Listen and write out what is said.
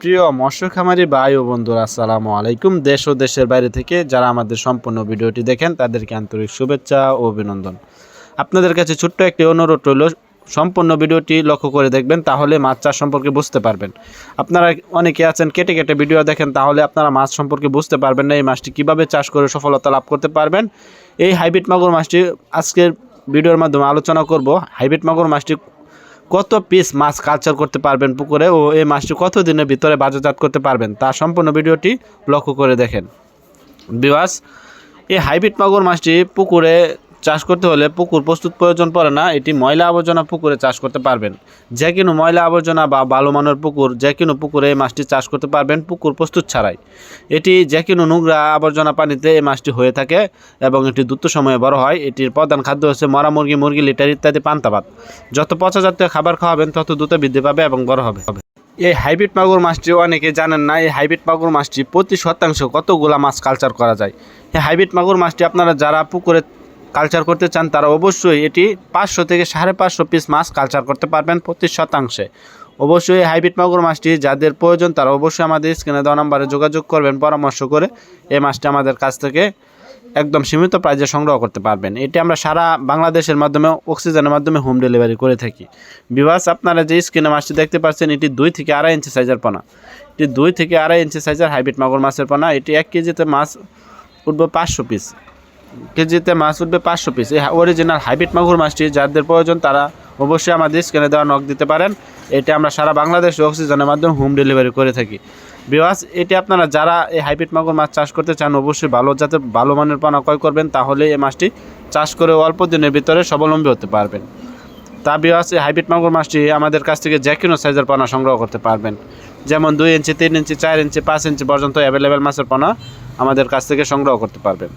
প্রিয় মৎস্য খামারি ভাই ও বন্ধুরা, আসসালামু আলাইকুম। দেশ ও দেশের বাইরে থেকে যারা আমাদের সম্পূর্ণ ভিডিওটি দেখেন, তাদেরকে আন্তরিক শুভেচ্ছা ও অভিনন্দন। আপনাদের কাছে ছোট্ট একটি অনুরোধ রইল, সম্পূর্ণ ভিডিওটি লক্ষ্য করে দেখবেন, তাহলে মাছ চাষ সম্পর্কে বুঝতে পারবেন। আপনারা অনেকে আছেন, কেটে কেটে ভিডিও দেখেন, তাহলে আপনারা মাছ সম্পর্কে বুঝতে পারবেন না, এই মাছটি কীভাবে চাষ করে সফলতা লাভ করতে পারবেন। এই হাইব্রিড মাগুর মাছটি আজকের ভিডিওর মাধ্যমে আলোচনা করব। হাইব্রিড মাগুর মাছটি কত পিস মাছ কালচার করতে পারবেন পুকুরে ও এই মাছটি কত দিনের ভিতরে বাজারজাত করতে পারবেন তা সম্পূর্ণ ভিডিওটি লক্ষ্য করে দেখেন। বিবাস এই হাইব্রিড মাগুর মাছটি পুকুরে চাষ করতে হলে পুকুর প্রস্তুত প্রয়োজন পড়ে না, এটি ময়লা আবর্জনা পুকুরে চাষ করতে পারবেন। যে কোনো ময়লা আবর্জনা বা ভালো মানের পুকুর, যে কোনো পুকুরে এই মাছটি চাষ করতে পারবেন পুকুর প্রস্তুত ছাড়াই। এটি যে কোনো নোংরা আবর্জনা পানিতে এই মাছটি হয়ে থাকে এবং এটি দ্রুত সময়ে বড় হয়। এটির প্রধান খাদ্য হচ্ছে মরা মুরগি মুরগি, লিটার ইত্যাদি পান্তাবাদ যত পচা জাতীয় খাবার খাওয়াবেন, তত দ্রুত বৃদ্ধি পাবে এবং বড় হবে। এই হাইব্রিড মাগুর মাছটি অনেকে জানেন না। এই হাইব্রিড মাগুর মাছটি প্রতি শতাংশ কতগুলা মাছ কালচার করা যায়? এই হাইব্রিড মাগুর মাছটি আপনারা যারা পুকুরে কালচার করতে চান, তারা অবশ্যই এটি পাঁচশো থেকে সাড়ে পাঁচশো পিস মাছ কালচার করতে পারবেন প্রতি শতাংশে। অবশ্যই হাইব্রিড মাগুর মাছটি যাদের প্রয়োজন, তারা অবশ্যই আমাদের স্ক্রিনে দেওয়া নাম্বারে যোগাযোগ করবেন, পরামর্শ করে এই মাছটি আমাদের কাছ থেকে একদম সীমিত প্রাইজে সংগ্রহ করতে পারবেন। এটি আমরা সারা বাংলাদেশের মাধ্যমে, অক্সিজেনের মাধ্যমে হোম ডেলিভারি করে থাকি। বিভাস আপনারা যে স্ক্রিনে মাছটি দেখতে পাচ্ছেন, এটি দুই থেকে আড়াই ইঞ্চি সাইজের পোনা। এটি দুই থেকে আড়াই ইঞ্চি সাইজের হাইব্রিড মাগুর মাছের পোনা। এটি এক কেজিতে মাছ উঠবে পাঁচশো পিস কেজিতে মাছ উঠবে পাঁচশো পিস এই অরিজিনাল হাইব্রিড মাগুর মাছটি, যাদের প্রয়োজন তারা অবশ্যই আমাদের স্ক্রিনে দেওয়া নখ দিতে পারেন। এটা আমরা সারা বাংলাদেশে অক্সিজেনের মাধ্যমে হোম ডেলিভারি করে থাকি। বিওয়াস এটি আপনারা যারা এই হাইব্রিড মাগুর মাছ চাষ করতে চান, অবশ্যই ভালো যাতে ভালো মানের পানা ক্রয় করবেন, তাহলে এই মাছটি চাষ করে অল্প দিনের ভিতরে স্বাবলম্বী হতে পারবেন। তা বিওয়াস এই হাইব্রিড মাগুর মাছটি আমাদের কাছ থেকে যে কোনো সাইজের পানা সংগ্রহ করতে পারবেন। যেমন দুই ইঞ্চি তিন ইঞ্চি চার ইঞ্চি পাঁচ ইঞ্চি পর্যন্ত অ্যাভেলেবেল মাছের পানা আমাদের কাছ থেকে সংগ্রহ করতে পারবেন।